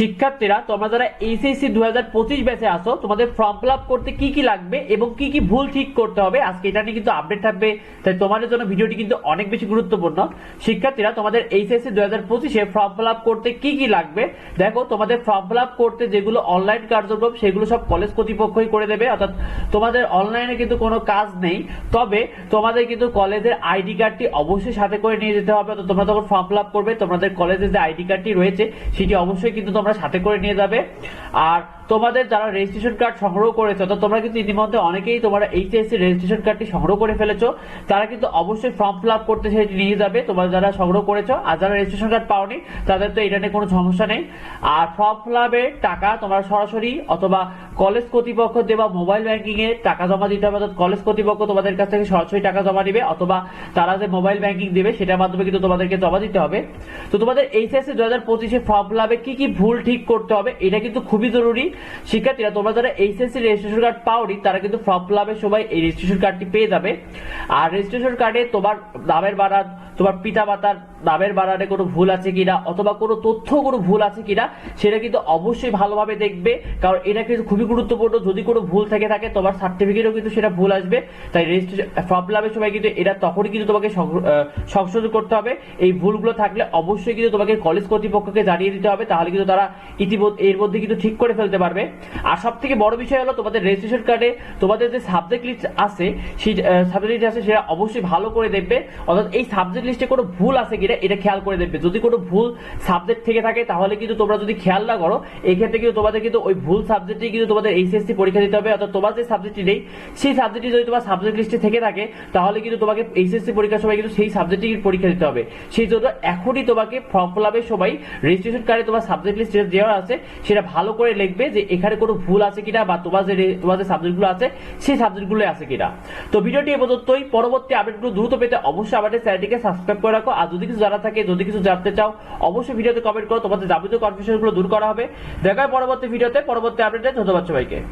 শিক্ষার্থীরা, তোমরা যারা এইচএসসি দু হাজার পঁচিশ ব্যাচে আসো তোমাদের ফর্ম ফিল আপ করতে কি কি লাগবে এবং কি কি ভুল ঠিক করতে হবে, আজকে এটা নিয়ে কিন্তু আপডেট থাকবে। তাই তোমাদের জন্য ভিডিওটি কিন্তু অনেক বেশি গুরুত্বপূর্ণ। শিক্ষার্থীরা, তোমাদের এইচএসসি দু হাজার পঁচিশে ফর্ম ফিল আপ করতে কি কি লাগবে? দেখো, তোমাদের ফর্ম ফিল আপ করতে যেগুলো অনলাইন কার্যক্রম, সেগুলো সব কলেজ কর্তৃপক্ষই করে দেবে। অর্থাৎ তোমাদের অনলাইনে কিন্তু কোনো কাজ নেই। তবে তোমাদের কিন্তু কলেজের আইডি কার্ডটি অবশ্যই সাথে করে নিয়ে যেতে হবে। অর্থাৎ তোমরা যখন ফর্ম ফিল আপ করবে, তোমাদের কলেজের যে আইডি কার্ডটি রয়েছে, সেটি অবশ্যই কিন্তু তোমরা সাথে করে নিয়ে যাবে। আর তোমাদের যারা রেজিস্ট্রেশন কার্ড সংগ্রহ করেছ, তো তোমরা কিন্তু ইতিমধ্যে অনেকেই তোমরা এইচএসসি রেজিস্ট্রেশন কার্ডটি সংগ্রহ করে ফেলেছো। তারা কিন্তু অবশ্যই ফর্ম ফিল আপ করতে সেটি নিয়ে যাবে। তোমরা যারা সংগ্রহ করেছ আর যারা রেজিস্ট্রেশন কার্ড পাওনি, তাদের তো এটা নিয়ে কোনো সমস্যা নেই। আর ফর্ম ফিল টাকা তোমরা সরাসরি অথবা কলেজ কর্তৃপক্ষ দেওয়া মোবাইল ব্যাংকিং এ টাকা জমা দিতে হবে অর্থাৎ কলেজ কর্তৃপক্ষ তোমাদের কাছ থেকে সরাসরি টাকা জমা দিবে অথবা তারা যে মোবাইল ব্যাংকিং দেবে সেটার মাধ্যমে কিন্তু তোমাদেরকে জমা দিতে হবে। তো তোমাদের এইচএসসি দু হাজার পঁচিশে ফর্ম আপে কি কি ভুল ঠিক করতে হবে এটা কিন্তু খুবই জরুরি। শিক্ষার্থীরা, তোমরা যারা এইচএসসি রেজিস্ট্রেশন কার্ড পাওনি, তারা কিন্তু ফর্ম ফিল আপের সময় এই রেজিস্ট্রেশন কার্ডটি পেয়ে যাবে। আর রেজিস্ট্রেশন কার্ডে তোমার নামের বাড়ান তোমার পিতা মাতার নামের বাড়ানে কোনো ভুল আছে কিনা অথবা কোনো তথ্য কোনো ভুল আছে কিনা, সেটা কিন্তু অবশ্যই ভালোভাবে দেখবে। কারণ এটা কিন্তু খুবই গুরুত্বপূর্ণ। যদি কোনো ভুল থেকে থাকে, তোমার সার্টিফিকেটও কিন্তু সেটা ভুল আসবে। তাই রেজিস্ট্রেশন ফর্ম আপের সময় কিন্তু এটা তখনই কিন্তু তোমাকে সংশোধন করতে হবে। এই ভুলগুলো থাকলে অবশ্যই কিন্তু তোমাকে কলেজ কর্তৃপক্ষকে জানিয়ে দিতে হবে। তাহলে কিন্তু তারা ইতিমধ্যে, এর মধ্যে কিন্তু ঠিক করে ফেলতে পারবে। আর সব থেকে বড় বিষয় হলো, তোমাদের রেজিস্ট্রেশন কার্ডে তোমাদের যে সাবজেক্ট লিস্ট আছে, সেই সাবজেক্ট লিস্ট আছে, সেটা অবশ্যই ভালো করে দেখবে। অর্থাৎ এই সাবজেক্ট লিস্টে কোনো ভুল আছে কিনা, এটা খেয়াল করে দেখবে। যদি কোনো ভুল সাবজেক্ট থেকে থাকে, তাহলে কিন্তু তোমরা যদি খেয়াল না করো, এক্ষেত্রে কিন্তু তোমাদের কিন্তু ওই ভুল সাবজেক্টে কিন্তু তোমাদের এইচএসসি পরীক্ষা দিতে হবে, অর্থাৎ তোমার যে সাবজেক্টটি নেই, সেই সাবজেক্টটি যদি তোমার সাবজেক্ট লিস্টে থেকে থাকে, তাহলে কিন্তু তোমাকে এইচএসসি পরীক্ষার সময় কিন্তু সেই সাবজেক্টটি পরীক্ষা দিতে হবে। সেই জন্য এখনই তোমাকে ফর্ম ফিল আপের সময় রেজিস্ট্রেশন কার্ডে তোমার সাবজেক্ট লিস্ট দেওয়া আছে, সেটা ভালো করে লিখবে যে এখানে কোনো ভুল আছে কিনা বা তোমার যে তোমার যে সাবজেক্টগুলো আছে, সেই সাবজেক্টগুলো আছে কিনা। তো ভিডিওটি এ পরবর্তী আপডেটগুলো দ্রুত পেতে অবশ্যই আমাদের চ্যানেলটিকে সাবস্ক্রাইব করে রাখো। আর যদি কিছু জানা থাকে, যদি কিছু জানতে চাও, অবশ্যই ভিডিওতে কমেন্ট করো। তোমাদের যাবতীয় কনফিউশনগুলো দূর করা হবে। দেখা পরবর্তী ভিডিওতে। পরবর্তী আপডেটে ধন্যবাদ। সবাইকে